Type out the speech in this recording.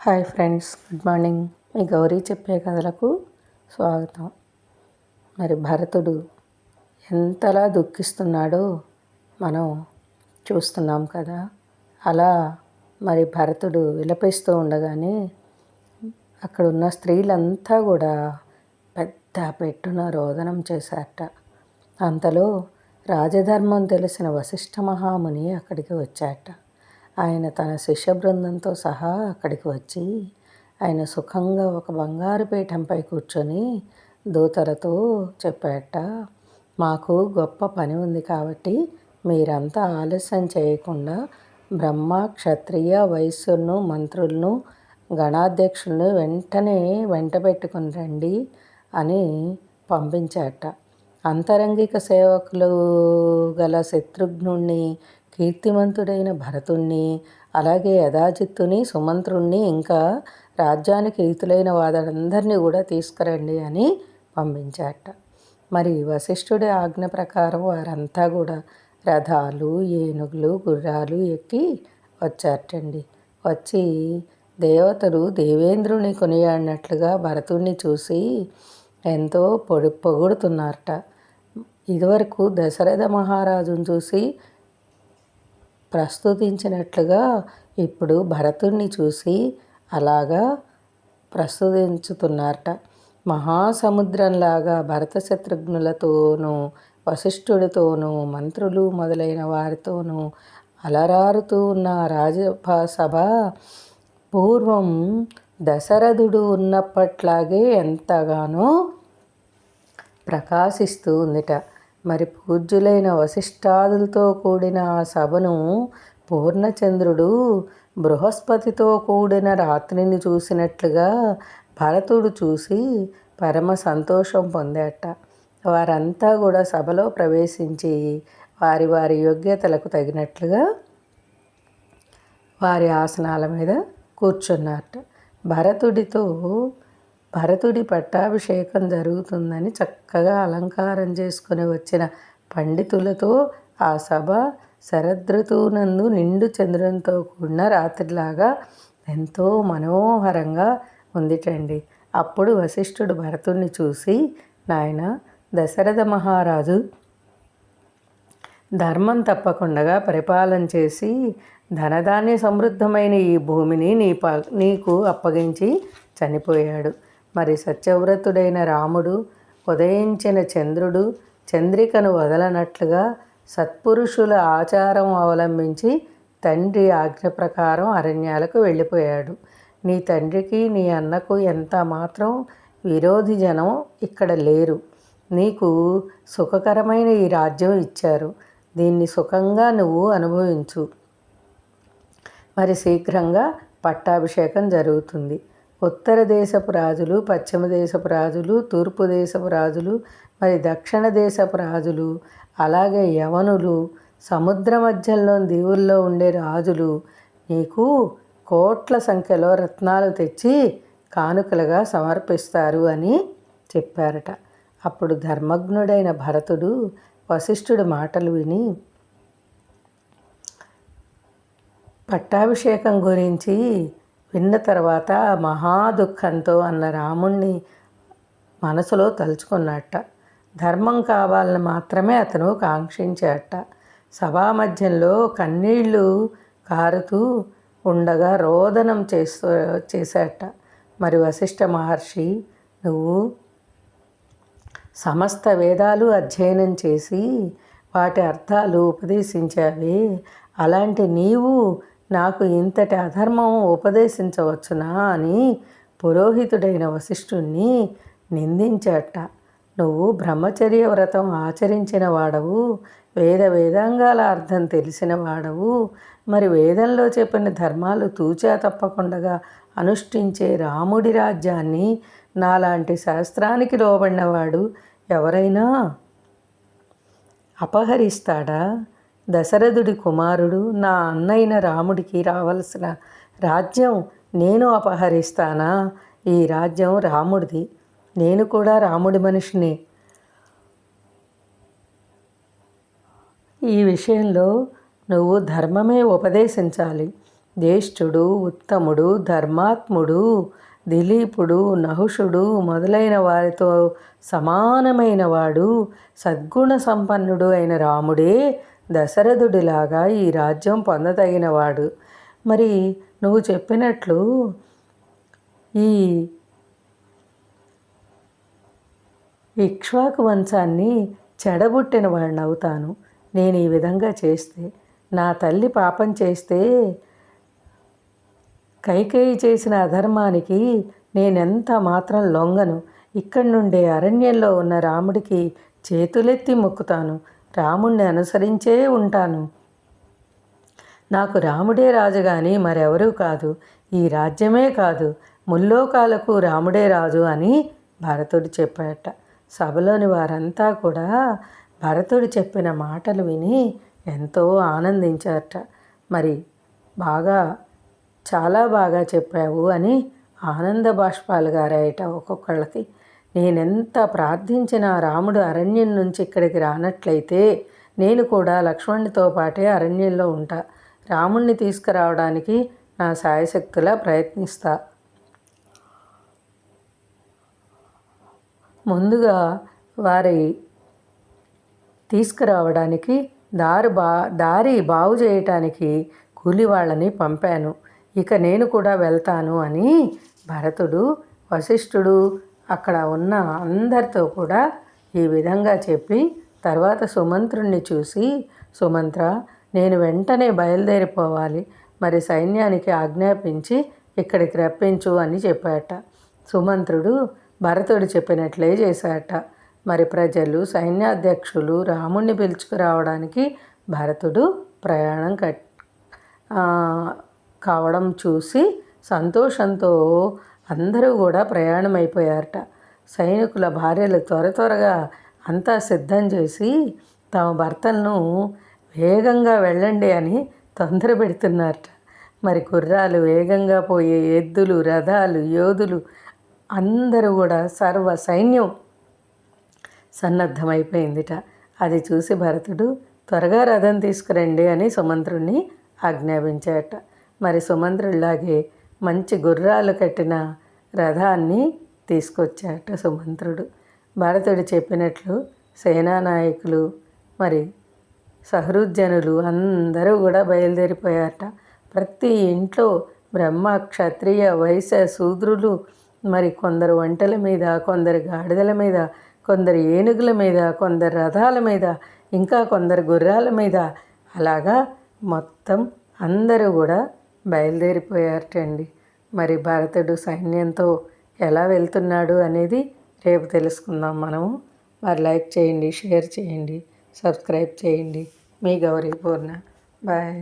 Hi friends good morning. మీ గౌరీ చెప్పే కథలకు స్వాగతం. మరి భరతుడు ఎంతలా దుఃఖిస్తున్నాడో మనం చూస్తున్నాం కదా. అలా మరి భరతుడు విలపిస్తూ ఉండగానే అక్కడ ఉన్న స్త్రీలంతా కూడా పెద్ద పెట్టున రోదనం చేశారట. అంతలో రాజధర్మం తెలిసిన వశిష్ఠ మహాముని అక్కడికి వచ్చాట ఆయన తన శిష్య బృందంతో సహా అక్కడికి వచ్చి ఆయన సుఖంగా ఒక బంగారు పీఠంపై కూర్చొని దూతలతో చెప్పాట మాకు గొప్ప పని ఉంది కాబట్టి మీరంతా ఆలస్యం చేయకుండా బ్రహ్మ క్షత్రియ వైశ్యులను మంత్రులను గణాధ్యక్షులను వెంటనే వెంట పెట్టుకుని రండి అని పంపించాట. అంతరంగిక సేవకులు గల శత్రుఘ్నుణ్ణి కీర్తిమంతుడైన భరతుణ్ణి అలాగే యథాజిత్తుని సుమంత్రుణ్ణి ఇంకా రాజ్యానికి రీతులైన వాదందరినీ కూడా తీసుకురండి అని పంపించాట మరి వశిష్ఠుడి ఆజ్ఞ ప్రకారం వారంతా కూడా రథాలు ఏనుగులు గుర్రాలు ఎక్కి వచ్చారటండి. వచ్చి దేవతలు దేవేంద్రుని కొనియాడినట్లుగా భరతుణ్ణి చూసి ఎంతో పొడి పొగుడుతున్నారట. ఇదివరకు దశరథ మహారాజును చూసి ప్రస్తుతించినట్లుగా ఇప్పుడు భరతుణ్ణి చూసి అలాగా ప్రస్తుతించుతున్నారట. మహాసముద్రంలాగా భరత శత్రుఘ్నులతోనూ వశిష్ఠుడితోనూ మంత్రులు మొదలైన వారితోనూ అలరారుతూ ఉన్న రాజసభ పూర్వం దశరథుడు ఉన్నప్పట్లాగే ఎంతగానో ప్రకాశిస్తూ ఉందిట. మరి పూజ్యులైన వశిష్ఠాదులతో కూడిన ఆ సభను పూర్ణచంద్రుడు బృహస్పతితో కూడిన రాత్రిని చూసినట్లుగా భరతుడు చూసి పరమ సంతోషం పొందేట. వారంతా కూడా సభలో ప్రవేశించి వారి వారి యోగ్యతలకు తగినట్లుగా వారి ఆసనాల మీద కూర్చున్నారట. భరతుడితో భరతుడి పట్టాభిషేకం జరుగుతుందని చక్కగా అలంకారం చేసుకుని వచ్చిన పండితులతో ఆ సభ శరదృతువునందు నిండు చంద్రునితో కూడిన రాత్రిలాగా ఎంతో మనోహరంగా ఉందిటండి. అప్పుడు వశిష్ఠుడు భరతుడిని చూసి నాయన దశరథ మహారాజు ధర్మం తప్పకుండా పరిపాలన చేసి ధనధాన్య సమృద్ధమైన ఈ భూమిని నీ ప నీకు అప్పగించి చనిపోయాడు. మరి సత్యవ్రతుడైన రాముడు ఉదయించిన చంద్రుడు చంద్రికను వదలనట్లుగా సత్పురుషుల ఆచారం అవలంబించి తండ్రి ఆజ్ఞ ప్రకారం అరణ్యాలకు వెళ్ళిపోయాడు. నీ తండ్రికి నీ అన్నకు ఎంత మాత్రం విరోధి జనం ఇక్కడ లేరు. నీకు సుఖకరమైన ఈ రాజ్యం ఇచ్చారు. దీన్ని సుఖంగా నువ్వు అనుభవించు. మరి శీఘ్రంగా పట్టాభిషేకం జరుగుతుంది. ఉత్తర దేశపు రాజులు పశ్చిమ దేశపు రాజులు తూర్పు దేశపు రాజులు మరి దక్షిణ దేశపు రాజులు అలాగే యవనులు సముద్ర మధ్యంలో దీవుల్లో ఉండే రాజులు నీకు కోట్ల సంఖ్యలో రత్నాలు తెచ్చి కానుకలుగా సమర్పిస్తారు అని చెప్పారట. అప్పుడు ధర్మజ్ఞుడైన భరతుడు వశిష్ఠుడి మాటలు విని పట్టాభిషేకం గురించి విన్న తర్వాత మహా దుఃఖంతో అన్న రాముణ్ణి మనసులో తలుచుకున్నట్ట. ధర్మం కావాలని మాత్రమే అతను కాంక్షించాట. సభా మధ్యంలో కన్నీళ్ళు కారుతూ ఉండగా రోదనం చేస్తూ చేసేట. మరి వశిష్ఠ మహర్షి నువ్వు సమస్త వేదాలు అధ్యయనం చేసి వాటి అర్థాలు ఉపదేశించావి. అలాంటి నీవు నాకు ఇంతటి అధర్మం ఉపదేశించవచ్చునా అని పురోహితుడైన వశిష్ఠుణ్ణి నిందించట. నువ్వు బ్రహ్మచర్య వ్రతం ఆచరించిన వాడవు వేద వేదాంగాల అర్థం తెలిసిన వాడవు మరి వేదంలో చెప్పిన ధర్మాలు తూచా తప్పకుండా అనుష్ఠించే రాముడి రాజ్యాన్ని నాలాంటి శాస్త్రానికి లోబడినవాడు ఎవరైనా అపహరిస్తాడా? దశరథుడి కుమారుడు నా అన్నైన రాముడికి రావలసిన రాజ్యం నేను అపహరిస్తానా? ఈ రాజ్యం రాముడిది. నేను కూడా రాముడి మనిషిని. ఈ విషయంలో నువ్వు ధర్మమే ఉపదేశించాలి. జ్యేష్ఠుడు ఉత్తముడు ధర్మాత్ముడు దిలీపుడు నహుషుడు మొదలైన వారితో సమానమైన వాడు సద్గుణ సంపన్నుడు అయిన రాముడే దశరథుడిలాగా ఈ రాజ్యం పొందదగినవాడు. మరి నువ్వు చెప్పినట్లు ఈ ఇక్ష్వాకు వంశాన్ని చెడబుట్టిన వాడిని అవుతాను నేను ఈ విధంగా చేస్తే నా తల్లి పాపం చేస్తే కైకేయి చేసిన అధర్మానికి నేనెంత మాత్రం లొంగను. ఇక్కడి నుండే అరణ్యంలో ఉన్న రాముడికి చేతులెత్తి మొక్కుతాను. రాముణ్ణి అనుసరించే ఉంటాను. నాకు రాముడే రాజు కానీ మరెవరూ కాదు. ఈ రాజ్యమే కాదు. ముల్లోకాలకు రాముడే రాజు అని భరతుడు చెప్పాట సభలోని వారంతా కూడా భరతుడు చెప్పిన మాటలు విని ఎంతో ఆనందించారట. మరి బాగా చాలా బాగా చెప్పావు అని ఆనంద బాష్పాలు గారాయట ఒక్కొక్కళ్ళకి. నేనెంత ప్రార్థించినా రాముడు అరణ్యం నుంచి ఇక్కడికి రానట్లయితే నేను కూడా లక్ష్మణుడితో పాటే అరణ్యంలో ఉంటా. రాముణ్ణి తీసుకురావడానికి నా సాయశక్తులా ప్రయత్నిస్తా. ముందుగా వారి తీసుకురావడానికి దారి బా దారి బాగు చేయటానికి కూలి వాళ్ళని పంపాను. ఇక నేను కూడా వెళ్తాను అని భరతుడు వశిష్ఠుడు అక్కడ ఉన్న అందరితో కూడా ఈ విధంగా చెప్పి తర్వాత సుమంత్రుణ్ణి చూసి సుమంత్ర నేను వెంటనే బయలుదేరిపోవాలి. మరి సైన్యానికి ఆజ్ఞాపించి ఇక్కడికి రప్పించు అని చెప్పాట. సుమంత్రుడు భరతుడు చెప్పినట్లే చేశాట. మరి ప్రజలు సైన్యాధ్యక్షులు రాముణ్ణి పిలుచుకురావడానికి భరతుడు ప్రయాణం కట్ కావడం చూసి సంతోషంతో అందరూ కూడా ప్రయాణం అయిపోయారట సైనికుల భార్యలు త్వర త్వరగా అంతా సిద్ధం చేసి తమ భర్తలను వేగంగా వెళ్ళండి అని తొందర పెడుతున్నారట. మరి గుర్రాలు వేగంగా పోయే ఎద్దులు రథాలు యోధులు అందరూ కూడా సర్వ సైన్యం సన్నద్ధమైపోయిందిట. అది చూసి భరతుడు త్వరగా రథం తీసుకురండి అని సుమంత్రుణ్ణి ఆజ్ఞాపించాట మరి సుమంత్రుడిలాగే మంచి గుర్రాలు కట్టిన రథాన్ని తీసుకొచ్చాట సుమంత్రుడు. భరతుడు చెప్పినట్లు సేనానాయకులు మరి సహృజనులు అందరూ కూడా బయలుదేరిపోయారట. ప్రతి ఇంట్లో బ్రహ్మ క్షత్రియ వైశ్య శూద్రులు మరి కొందరు వంటల మీద కొందరు గాడిదల మీద కొందరు ఏనుగుల మీద కొందరు రథాల మీద ఇంకా కొందరు గుర్రాల మీద. అలాగా మొత్తం అందరూ కూడా బయలుదేరిపోయారటండి. మరి భరతుడు సైన్యంతో ఎలా వెళ్తున్నాడు అనేది రేపు తెలుసుకుందాం మనము. మరి లైక్ చేయండి షేర్ చేయండి సబ్స్క్రైబ్ చేయండి. మీ గౌరీ పూర్ణ బాయ్.